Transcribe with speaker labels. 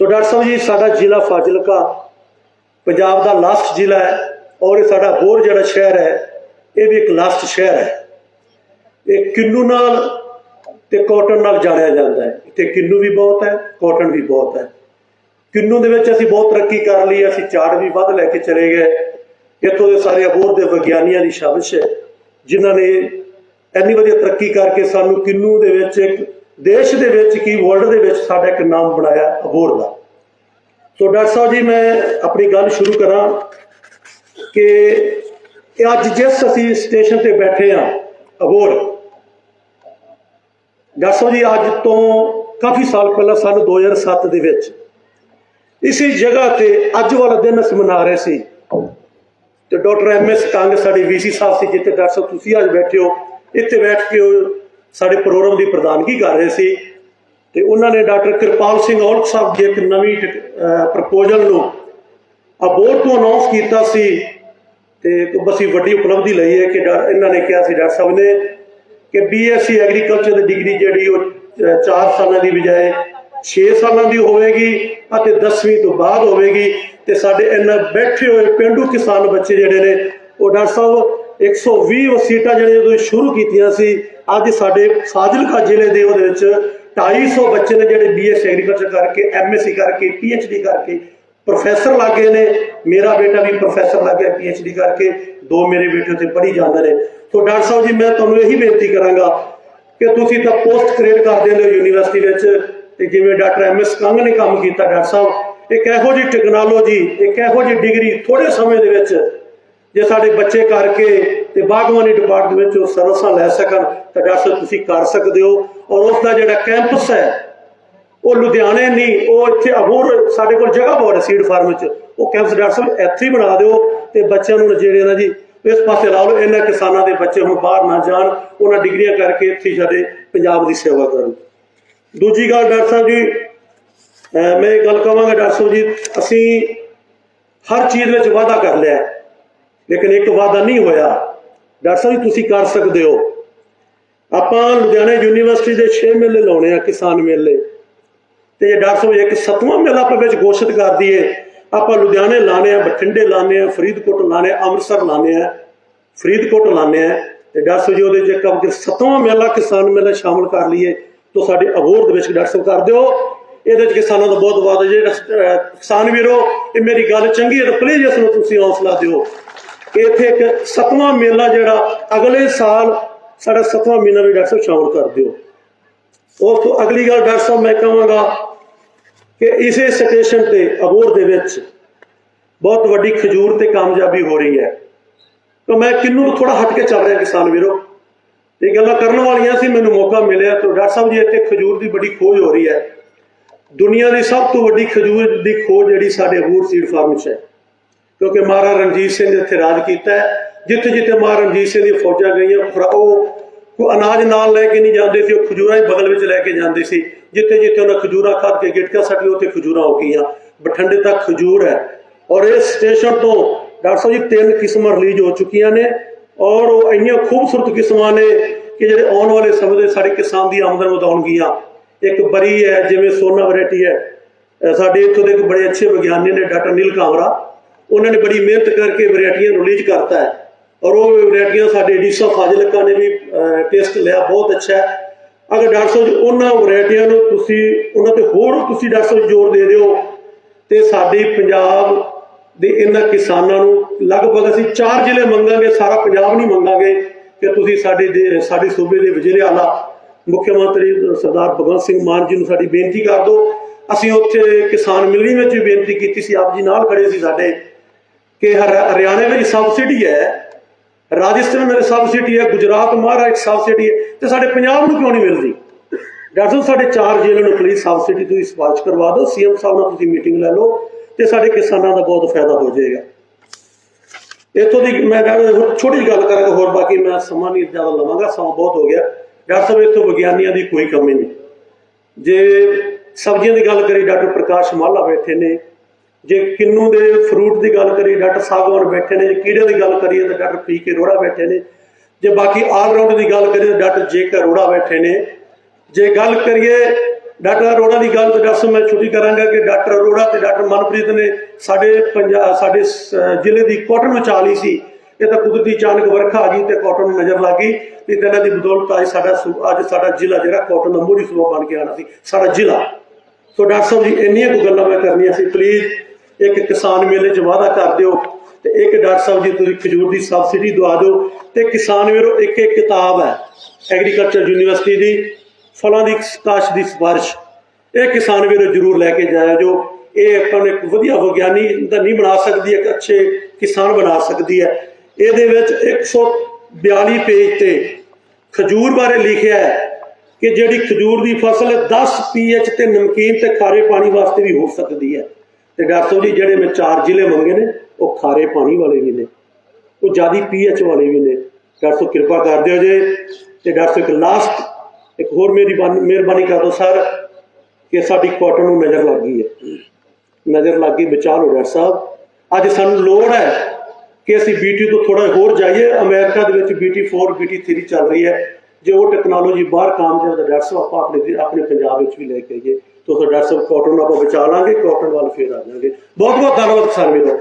Speaker 1: ਤੋ ਡਾਕਟਰ ਸਾਹਿਬ ਜੀ, ਸਾਡਾ ਜ਼ਿਲ੍ਹਾ ਫਾਜ਼ਿਲਕਾ ਪੰਜਾਬ ਦਾ ਲਾਸਟ ਜ਼ਿਲ੍ਹਾ ਹੈ ਔਰ ਇਹ ਸਾਡਾ ਹੋਰ ਜਿਹੜਾ ਸ਼ਹਿਰ ਹੈ, ਇਹ ਵੀ ਇੱਕ ਲਾਸਟ ਸ਼ਹਿਰ ਹੈ। ਇਹ ਕਿੰਨੂ ਨਾਲ ਤੇ ਕਾਟਨ ਨਾਲ ਜਾਣਿਆ ਜਾਂਦਾ ਹੈ। ਇੱਥੇ ਕਿੰਨੂ ਵੀ ਬਹੁਤ ਹੈ, ਕਾਟਨ ਵੀ ਬਹੁਤ ਹੈ। ਕਿੰਨੂ ਦੇ ਵਿੱਚ ਅਸੀਂ ਬਹੁਤ ਤਰੱਕੀ ਕਰ ਲਈ, ਅਸੀਂ ਝਾੜ ਵੀ ਵੱਧ ਲੈ ਕੇ ਚਲੇ ਗਏ। ਇੱਥੋਂ ਦੇ ਸਾਰੇ ਅਬੋਰ ਦੇ ਵਿਗਿਆਨੀਆਂ ਦੀ ਸ਼ਾਬਸ਼ ਹੈ, ਜਿਨ੍ਹਾਂ ਨੇ ਇੰਨੀ ਵਧੀਆ ਤਰੱਕੀ ਕਰਕੇ ਸਾਨੂੰ ਕਿੰਨੂ ਦੇ ਵਿੱਚ ਇੱਕ ਦੇਸ਼ ਦੇ ਵਿੱਚ ਕੀ ਵਰਲਡ ਦੇ ਵਿੱਚ ਸਾਡਾ ਇੱਕ ਨਾਮ ਬਣਾਇਆ ਅਬੋਰ ਦਾ। ਸੋ ਡਾਕਟਰ ਸਾਹਿਬ ਜੀ, ਮੈਂ ਆਪਣੀ ਗੱਲ ਸ਼ੁਰੂ ਕਰਾਂ ਕਿ ਅੱਜ ਜਿਸ ਅਸੀਂ ਸਟੇਸ਼ਨ ਤੇ ਬੈਠੇ ਆ ਅਬੋਰ ਡਾਕਟਰ ਸਾਹਿਬ ਜੀ, ਅੱਜ ਤੋਂ ਕਾਫੀ ਸਾਲ ਪਹਿਲਾਂ ਸਨ 2007 ਦੇ ਵਿੱਚ, ਇਸੇ ਜਗ੍ਹਾ ਤੇ ਅੱਜ ਵਾਲਾ ਦਿਨ ਅਸੀਂ ਮਨਾ ਰਹੇ ਸੀ। ਤੇ ਡਾਕਟਰ ਐਮ ਐਸ ਕੰਗ ਸਾਡੇ ਵੀਸੀ ਸਾਹਿਬ ਸੀ, ਜਿੱਥੇ ਡਾਕਟਰ ਸਾਹਿਬ ਤੁਸੀਂ ਅੱਜ ਬੈਠੇ ਹੋ, ਇੱਥੇ ਬੈਠ ਕੇ ਸਾਡੇ ਪ੍ਰੋਗਰਾਮ ਦੀ ਪ੍ਰਧਾਨਗੀ ਕਰ ਰਹੇ ਸੀ ਤੇ ਉਹਨਾਂ ਨੇ ਡਾਕਟਰ ਕਿਰਪਾਲ ਸਿੰਘ ਔਲਖ ਸਾਹਿਬ ਦੀ ਇੱਕ ਨਵੀਂ ਪ੍ਰਪੋਜ਼ਲ ਨੂੰ ਅਬੋਰਡ ਤੋਂ ਅਨਾਉਂਸ ਕੀਤਾ ਸੀ ਤੇ ਬਸੀ ਵੱਡੀ ਉਪਲਬਧੀ ਲਈ ਹੈ ਕਿ ਇਹਨਾਂ ਨੇ ਕਿਹਾ ਸੀ ਡਾਕਟਰ ਸਾਹਿਬ ਨੇ ਕਿ ਬੀਐਸਸੀ ਐਗਰੀਕਲਚਰ ਦੀ ਡਿਗਰੀ ਜਿਹੜੀ ਉਹ 4 ਸਾਲਾਂ ਦੀ ਬਜਾਏ 6 ਸਾਲਾਂ ਦੀ ਹੋਵੇਗੀ ਅਤੇ 10ਵੀਂ ਤੋਂ ਬਾਅਦ ਹੋਵੇਗੀ ਤੇ ਸਾਡੇ ਇਹਨਾਂ ਬੈਠੇ ਹੋਏ ਪਿੰਡੂ ਕਿਸਾਨ ਬੱਚੇ ਜਿਹੜੇ ਨੇ, ਉਹ ਡਾਕਟਰ ਸਾਹਿਬ 120 ਸੀਟਾਂ ਜਿਹੜੀਆਂ ਤੁਸੀਂ ਸ਼ੁਰੂ ਕੀਤੀਆਂ ਸੀ, ਅੱਜ ਸਾਡੇ ਫਾਜ਼ਿਲਕਾ ਜ਼ਿਲ੍ਹੇ ਦੇ ਉਹਦੇ ਵਿੱਚ 250 ਬੱਚੇ ਨੇ ਜਿਹੜੇ ਬੀਐਸਸੀ ਐਗਰੀਕਲਚਰ ਕਰਕੇ ਐਮਐਸਸੀ ਕਰਕੇ ਪੀਐਚਡੀ ਕਰਕੇ ਪ੍ਰੋਫੈਸਰ ਲੱਗੇ ਨੇ। ਮੇਰਾ ਬੇਟਾ ਵੀ ਪ੍ਰੋਫੈਸਰ ਲੱਗ ਗਿਆ ਪੀਐਚਡੀ ਕਰਕੇ, ਦੋ ਮੇਰੇ ਬੇਟੇ ਤੇ ਪੜ੍ਹੀ ਜਾਂਦੇ ਨੇ। ਸੋ ਡਾਕਟਰ ਸਾਹਿਬ ਜੀ, ਮੈਂ ਤੁਹਾਨੂੰ ਇਹੀ ਬੇਨਤੀ ਕਰਾਂਗਾ ਕਿ ਤੁਸੀਂ ਤਾਂ ਪੋਸਟ ਕ੍ਰੀਏਟ ਕਰਦੇ ਹੋ ਯੂਨੀਵਰਸਿਟੀ ਵਿੱਚ, ਤੇ ਜਿਵੇਂ ਡਾਕਟਰ ਐਮ ਐਸ ਕੰਗ ਨੇ ਕੰਮ ਕੀਤਾ, ਡਾਕਟਰ ਸਾਹਿਬ, ਇੱਕ ਇਹੋ ਜਿਹੀ ਟੈਕਨੋਲੋਜੀ ਇੱਕ ਇਹੋ ਜਿਹੀ ਡਿਗਰੀ ਥੋੜੇ ਸਮੇਂ ਦੇ ਵਿੱਚ ਜੇ ਸਾਡੇ ਬੱਚੇ ਕਰਕੇ ਤੇ ਬਾਗਵਾਨੀ ਡਿਪਾਰਟਮੈਂਟ ਵਿੱਚ ਉਹ ਸਰਵਿਸਾਂ ਲੈ ਸਕਣ, ਤਾਂ ਡਾਕਟਰ ਸਾਹਿਬ ਤੁਸੀਂ ਕਰ ਸਕਦੇ ਹੋ। ਔਰ ਉਸ ਦਾ ਜਿਹੜਾ ਕੈਂਪਸ ਹੈ, ਉਹ ਲੁਧਿਆਣੇ ਨਹੀਂ, ਉਹ ਇੱਥੇ ਅਬੋਰ ਸਾਡੇ ਕੋਲ ਜਗ੍ਹਾ ਬਹੁਤ ਹੈ ਸੀਡ ਫਾਰਮ ਵਿੱਚ। ਉਹ ਕੈਂਪਸ ਡਾਕਟਰ ਸਾਹਿਬ ਇੱਥੇ ਹੀ ਬਣਾ ਦਿਓ ਤੇ ਬੱਚਿਆਂ ਨੂੰ ਜਿਹੜੇ ਨਾ ਜੀ, ਇਸ ਪਾਸੇ ਲਾ ਲਓ ਇਹਨਾਂ ਕਿਸਾਨਾਂ ਦੇ ਬੱਚੇ ਹੁਣ ਬਾਹਰ ਨਾ ਜਾਣ, ਉਹਨਾਂ ਡਿਗਰੀਆਂ ਕਰਕੇ ਇੱਥੇ ਸਾਡੇ ਪੰਜਾਬ ਦੀ ਸੇਵਾ ਕਰਨ। ਦੂਜੀ ਗੱਲ ਡਾਕਟਰ ਸਾਹਿਬ ਜੀ ਮੈਂ ਇਹ ਗੱਲ ਕਹਾਂਗਾ ਡਾਕਟਰ ਸਾਹਿਬ ਜੀ, ਅਸੀਂ ਹਰ ਚੀਜ਼ ਵਿੱਚ ਵਾਅਦਾ ਕਰ ਲਿਆ ਲੇਕਿਨ ਇੱਕ ਵਾਅਦਾ ਨਹੀਂ ਹੋਇਆ। ਡਾਕਟਰ ਸਾਹਿਬ ਜੀ ਤੁਸੀਂ ਕਰ ਸਕਦੇ ਹੋ। ਆਪਾਂ ਲੁਧਿਆਣਾ ਯੂਨੀਵਰਸਿਟੀ ਦੇ 6 ਮੇਲੇ ਲਾਉਣੇ ਆ ਕਿਸਾਨ ਮੇਲੇ। ਤੇ ਜੇ ਡਾਕਟਰ ਸਾਹਿਬ ਇੱਕ ਸੱਤਵਾਂ ਮੇਲਾ ਆਪਾਂ ਵਿੱਚ ਘੋਸ਼ਿਤ ਕਰ ਦਈਏ ਆਪਾਂ ਲੁਧਿਆਣੇ ਲਾਣੇ ਆ ਬਠਿੰਡੇ ਲਾਣੇ ਆ ਫਰੀਦਕੋਟ ਲਾਣੇ ਅੰਮ੍ਰਿਤਸਰ ਲਾਣੇ ਆ ਫਰੀਦਕੋਟ ਲਾਣੇ ਆ। ਤੇ ਡਾਕਟਰ ਸਾਹਿਬ ਜੀ ਉਹਦੇ ਜੇ ਇੱਕ ਆਪਾਂ ਸੱਤਵਾਂ ਮੇਲਾ ਕਿਸਾਨ ਮੇਲਾ ਸ਼ਾਮਲ ਕਰ ਲਈਏ। ਤਾਂ ਸਾਡੇ ਅਬੋਰ ਦੇ ਵਿੱਚ ਡਾਕਟਰ ਸਾਹਿਬ ਕਰ ਦਿਓ। ਇਹਦੇ ਚ ਕਿਸਾਨਾਂ ਦਾ ਬਹੁਤ ਵਾਦਾ ਜਿਹੜਾ ਅਹ, ਕਿਸਾਨ ਵੀਰੋ ਇਹ ਮੇਰੀ ਗੱਲ ਚੰਗੀ ਹੈ ਤਾਂ ਪਲੀਜ਼ ਇਸ ਨੂੰ ਤੁਸੀਂ ਹੌਸਲਾ ਦਿਓ। ਇੱਥੇ ਇੱਕ ਸੱਤਵਾਂ ਮੇਲਾ ਜਿਹੜਾ ਅਗਲੇ ਸਾਲ ਸਾਡਾ ਸੱਤਵਾਂ ਮੇਲਾ ਵੀ ਡਾਕਟਰ ਸਾਹਿਬ ਸ਼ਾਮਲ ਕਰ ਦਿਓ। ਉਸ ਤੋਂ ਅਗਲੀ ਗੱਲ ਡਾਕਟਰ ਸਾਹਿਬ ਮੈਂ ਕਹਾਂਗਾ ਕਿ ਇਸੇ ਸਟੇਸ਼ਨ ਤੇ ਅਬੋਰ ਦੇ ਵਿੱਚ ਬਹੁਤ ਵੱਡੀ ਖਜੂਰ ਤੇ ਕਾਮਯਾਬੀ ਹੋ ਰਹੀ ਹੈ। ਤਾਂ ਮੈਂ ਕਿੰਨੂ ਨੂੰ ਥੋੜਾ ਹਟ ਕੇ ਚੱਲ ਰਿਹਾ ਕਿਸਾਨ ਵੀਰੋ। ਇਹ ਗੱਲਾਂ ਕਰਨ ਵਾਲੀਆਂ ਸੀ, ਮੈਨੂੰ ਮੌਕਾ ਮਿਲਿਆ ਤਾਂ ਡਾਕਟਰ ਸਾਹਿਬ ਜੀ, ਇੱਥੇ ਖਜੂਰ ਦੀ ਵੱਡੀ ਖੋਜ ਹੋ ਰਹੀ ਹੈ। ਦੁਨੀਆ ਦੀ ਸਭ ਤੋਂ ਵੱਡੀ ਖਜੂਰ ਦੀ ਖੋਜ ਜਿਹੜੀ ਸਾਡੇ ਅਬੂਰ ਸੀਡ ਫਾਰਮ 'ਚ ਹੈ। ਕਿਉਂਕਿ ਮਹਾਰਾਜਾ ਰਣਜੀਤ ਸਿੰਘ ਨੇ ਇੱਥੇ ਰਾਜ ਕੀਤਾ ਹੈ। ਜਿੱਥੇ ਜਿੱਥੇ ਮਹਾਰਾਜਾ ਰਣਜੀਤ ਸਿੰਘ ਦੀਆਂ ਫੌਜਾਂ ਗਈਆਂ ਉਹ ਕੋਈ ਅਨਾਜ ਨਾਲ ਲੈ ਕੇ ਨਹੀਂ ਜਾਂਦੇ ਸੀ, ਉਹ ਖਜੂਰਾਂ ਹੀ ਬਗਲ ਵਿੱਚ ਲੈ ਕੇ ਜਾਂਦੇ ਸੀ। ਜਿੱਥੇ ਜਿੱਥੇ ਉਹਨਾਂ ਖਜੂਰਾਂ ਖਾਦ ਕੇ ਗਿਟਕਾ ਸੱਟ ਲਈ, ਉੱਥੇ ਖਜੂਰਾਂ ਹੋ ਗਈਆਂ। ਬਠਿੰਡੇ ਤੱਕ ਖਜੂਰ ਹੈ। ਔਰ ਇਸ ਸਟੇਸ਼ਨ ਤੋਂ ਡਾਕਟਰ ਸਾਹਿਬ ਜੀ ਤਿੰਨ ਕਿਸਮਾਂ ਰਿਲੀਜ਼ ਹੋ ਚੁੱਕੀਆਂ ਨੇ। ਔਰ ਉਹ ਇੰਨੀਆਂ ਖੂਬਸੂਰਤ ਕਿਸਮਾਂ ਨੇ ਕਿ ਜਿਹੜੇ ਆਉਣ ਵਾਲੇ ਸਮੇਂ ਦੇ ਸਾਡੇ ਕਿਸਾਨ ਦੀ ਆਮਦਨ ਵਧਾਉਣਗੀਆਂ ਇੱਕ ਬਰੀ ਹੈ, ਜਿਵੇਂ ਸੋਨਾ ਵੈਰਾਈਟੀ ਹੈ। ਸਾਡੇ ਇੱਥੋਂ ਦੇ ਇੱਕ ਬੜੇ ਅੱਛੇ ਵਿਗਿਆਨੀ ਨੇ, ਡਾਕਟਰ ਨੀਲ ਕਾਮਰਾ ਉਹਨਾਂ ਨੇ ਬੜੀ ਮਿਹਨਤ ਕਰਕੇ ਵੈਰਾਈਟੀਆਂ ਰਿਲੀਜ਼ ਕਰਤਾ ਹੈ। ਔਰ ਉਹ ਵੈਰਾਈਟੀਆਂ ਸਾਡੇ ਡੀਸਾ ਫਾਜ਼ਿਲਕਾ ਨੇ ਵੀ ਟੈਸਟ ਲਿਆ, ਬਹੁਤ ਅੱਛਾ ਹੈ। ਅਗਰ ਡਾਕਟਰ ਸਾਹਿਬ ਉਹਨਾਂ ਵੈਰਾਈਟੀਆਂ ਨੂੰ ਤੁਸੀਂ, ਉਹਨਾਂ ਤੇ ਹੋਰ ਤੁਸੀਂ ਡਾਕਟਰ ਸਾਹਿਬ ਜ਼ੋਰ ਦੇ ਦਿਓ, ਤੇ ਸਾਡੇ ਪੰਜਾਬ ਦੇ ਇਹਨਾਂ ਕਿਸਾਨਾਂ ਨੂੰ ਲਗਭਗ ਅਸੀਂ ਚਾਰ ਜ਼ਿਲ੍ਹੇ ਮੰਗਾਂਗੇ, ਸਾਰਾ ਪੰਜਾਬ ਨਹੀਂ ਮੰਗਾਂਗੇ ਕਿ ਤੁਸੀਂ ਸਾਡੇ ਦੇ, ਸਾਡੇ ਸੂਬੇ ਦੇ ਵਜ਼ੀਰ ਆਲਾ ਮੁੱਖ ਮੰਤਰੀ ਸਰਦਾਰ ਭਗਵੰਤ ਸਿੰਘ ਮਾਨ ਜੀ ਨੂੰ ਸਾਡੀ ਬੇਨਤੀ ਕਰ ਦਿਓ। ਅਸੀਂ ਉੱਥੇ ਕਿਸਾਨ ਮਿਲਣੀ ਵਿੱਚ ਵੀ ਬੇਨਤੀ ਕੀਤੀ ਸੀ, ਆਪ ਜੀ ਨਾਲ ਖੜੇ ਸੀ ਸਾਡੇ। ਕਿ ਹਰ- ਹਰਿਆਣੇ ਵਿੱਚ ਸਬਸਿਡੀ ਹੈ, ਰਾਜਸਥਾਨ ਵਿੱਚ ਸਬਸਿਡੀ ਹੈ, ਗੁਜਰਾਤ, ਮਹਾਰਾਸ਼ਟਰ ਸਬਸਿਡੀ ਹੈ, ਤੇ ਸਾਡੇ ਪੰਜਾਬ ਨੂੰ ਕਿਉਂ ਨਹੀਂ ਮਿਲਦੀ? ਡਾਕਟਰ ਸਾਹਿਬ, ਸਾਡੇ ਚਾਰ ਜ਼ਿਲ੍ਹਿਆਂ ਨੂੰ ਪਲੀਜ਼ ਸਬਸਿਡੀ ਤੁਸੀਂ ਸਿਫਾਰਿਸ਼ ਕਰਵਾ ਦਿਓ, ਸੀਐਮ ਸਾਹਿਬ ਨਾਲ ਤੁਸੀਂ ਮੀਟਿੰਗ ਲੈ ਲਓ, ਤੇ ਸਾਡੇ ਕਿਸਾਨਾਂ ਦਾ ਬਹੁਤ ਫਾਇਦਾ ਹੋ ਜਾਏਗਾ। ਇੱਥੋਂ ਦੀ ਮੈਂ ਕਹਿੰਦਾ ਛੋਟੀ ਜਿਹੀ ਗੱਲ ਕਰਾਂਗਾ, ਹੋਰ ਬਾਕੀ ਮੈਂ ਸਮਾਂ ਨਹੀਂ ਜ਼ਿਆਦਾ ਲਵਾਂਗਾ, ਸਮਾਂ ਬਹੁਤ ਹੋ ਗਿਆ। ਡਾਕਟਰ ਸਾਹਿਬ, ਇੱਥੋਂ ਵਿਗਿਆਨੀਆਂ ਦੀ ਕੋਈ ਕਮੀ ਨਹੀਂ। ਜੇ ਸਬਜ਼ੀਆਂ ਦੀ ਗੱਲ ਕਰੀ, ਡਾਕਟਰ ਪ੍ਰਕਾਸ਼ ਮਾਲਾ ਬੈਠੇ ਨੇ ਜੇ ਕਿੰਨੂ ਦੇ ਫਰੂਟ ਦੀ ਗੱਲ ਕਰੀਏ, ਡਾਕਟਰ ਸਾਗਵਾਨ ਬੈਠੇ ਨੇ, ਜੇ ਕੀੜੇ ਦੀ ਗੱਲ ਕਰੀਏ ਤਾਂ ਡਾਕਟਰ ਪੀ ਕੇ ਰੋੜਾ ਬੈਠੇ ਨੇ। ਜੇ ਬਾਕੀ ਆਲ ਦੀ ਗੱਲ ਕਰੀਏ ਤਾਂ ਡਾਕਟਰ ਜੇ ਕੇ ਅਰੋੜਾ ਬੈਠੇ ਨੇ। ਜੇ ਗੱਲ ਕਰੀਏ ਡਾਕਟਰ ਅਰੋੜਾ ਦੀ ਗੱਲ ਤੇ ਡਾਕਟਰ ਮੈਂ ਛੁੱਟੀ ਕਰਾਂਗਾ ਕਿ ਡਾਕਟਰ ਅਰੋੜਾ ਤੇ ਡਾਕਟਰ ਮਨਪ੍ਰੀਤ ਨੇ ਸਾਡੇ ਪੰਜਾਬ ਸਾਡੇ ਜ਼ਿਲ੍ਹੇ ਦੀ ਕਾਟਨ ਮਚਾ ਲਈ ਸੀ। ਇਹ ਤਾਂ ਕੁਦਰਤੀ ਅਚਾਨਕ ਵਰਖਾ ਆ ਗਈ ਤੇ ਕਾਟਨ ਨਜ਼ਰ ਲੱਗ ਗਈ। ਤੇ ਇਹਨਾਂ ਦੀ ਬਦੌਲਤ ਅੱਜ ਸਾਡਾ ਅੱਜ ਸਾਡਾ ਜ਼ਿਲ੍ਹਾ ਜਿਹੜਾ ਕਾਟਨ ਦਾ ਮੋਹਰੀ ਸੂਬਾ ਬਣ ਕੇ ਆਣਾ ਸੀ, ਸਾਡਾ ਜ਼ਿਲ੍ਹਾ। ਸੋ ਡਾਕਟਰ ਸਾਹਿਬ ਜੀ, ਇੰਨੀਆਂ ਕੁ ਗੱਲਾਂ ਮੈਂ ਕਰਨੀਆਂ ਸੀ। ਪਲੀਜ਼ ਇੱਕ ਕਿਸਾਨ ਮੇਲੇ 'ਚ ਵਾਅਦਾ ਕਰ ਦਿਓ ਤੇ ਇੱਕ ਡਾਕਟਰ ਸਾਹਿਬ ਜੀ, ਤੁਸੀਂ ਖਜੂਰ ਦੀ ਸਬਸਿਡੀ ਦਵਾ ਦਿਓ ਤੇ ਕਿਸਾਨ ਵੀਰੋ ਇੱਕ ਇੱਕ ਕਿਤਾਬ ਹੈ ਐਗਰੀਕਲਚਰ ਯੂਨੀਵਰਸਿਟੀ ਦੀ, ਫਲਾਂ ਦੀ ਕਾਸ਼ ਦੀ ਸਿਫਾਰਿਸ਼। ਇਹ ਕਿਸਾਨ ਵੀਰੋ ਜਰੂਰ ਲੈ ਕੇ ਜਾਇਆ ਜੋ। ਇਹ ਆਪਾਂ ਇੱਕ ਵਧੀਆ ਵਿਗਿਆਨੀ ਦਾ ਨਹੀਂ ਬਣਾ ਸਕਦੀ, ਇੱਕ ਅੱਛੇ ਕਿਸਾਨ ਬਣਾ ਸਕਦੀ ਹੈ। ਇਹਦੇ ਵਿੱਚ 142 ਪੇਜ ਤੇ ਖਜੂਰ ਬਾਰੇ ਲਿਖਿਆ ਹੈ ਕਿ ਜਿਹੜੀ ਖਜੂਰ ਦੀ ਫਸਲ 10 ਪੀਐਚ ਤੇ ਨਮਕੀਨ ਤੇ ਖਾਰੇ ਪਾਣੀ ਵਾਸਤੇ ਵੀ ਹੋ ਸਕਦੀ ਹੈ। ਤੇ ਡਾਕਟਰ ਸਾਹਿਬ ਜੀ, ਜਿਹੜੇ ਮੈਂ ਚਾਰ ਜ਼ਿਲ੍ਹੇ ਮੰਗੇ ਨੇ, ਉਹ ਖਾਰੇ ਪਾਣੀ ਵਾਲੇ ਵੀ ਨੇ, ਉਹ ਜਿਆਦੀ ਪੀਐਚ ਵਾਲੇ ਵੀ ਨੇ। ਡਾਕਟਰ ਕਿਰਪਾ ਕਰ ਦਿਓ ਜੇ। ਤੇ ਡਾਕਟਰ ਇੱਕ ਲਾਸਟ ਇੱਕ ਹੋਰ ਮੇਰੀ ਮਿਹਰਬਾਨੀ ਕਰ ਦਿਓ, ਸਰ, ਕਿ ਸਾਡੀ ਕਾਟਨ ਨੂੰ ਨਜ਼ਰ ਲੱਗ ਗਈ ਹੈ। ਨਜ਼ਰ ਲੱਗ ਗਈ, ਬਚਾ ਲਓ, ਡਾਕਟਰ ਸਾਹਿਬ। ਅੱਜ ਸਾਨੂੰ ਲੋੜ ਹੈ ਕਿ ਅਸੀਂ ਬੀਟੀ ਤੋਂ ਥੋੜਾ ਹੋਰ ਜਾਈਏ। ਅਮਰੀਕਾ ਦੇ ਵਿੱਚ ਬੀਟੀ 4 ਬੀਟੀ 3 ਚੱਲ ਰਹੀ ਹੈ। ਜੇ ਉਹ ਟੈਕਨੋਲੋਜੀ ਬਾਹਰ ਕਾਮਯਾਬ ਤਾਂ ਡਾਕਟਰ ਸਾਹਿਬ, ਆਪਾਂ ਆਪਣੇ ਆਪਣੇ ਪੰਜਾਬ ਵਿੱਚ ਵੀ ਲੈ ਕੇ ਆਈਏ। ਤਾਂ ਡਾਕਟਰ ਸਾਹਿਬ ਕਾਟਨ ਆਪਾਂ ਬਚਾ ਲਾਂਗੇ ਕਾਟਨ ਵੱਲ ਫੇਰ ਆ ਜਾਵਾਂਗੇ ਬਹੁਤ ਬਹੁਤ ਧੰਨਵਾਦ ਕਿਸਾਨ ਵੀਰੋ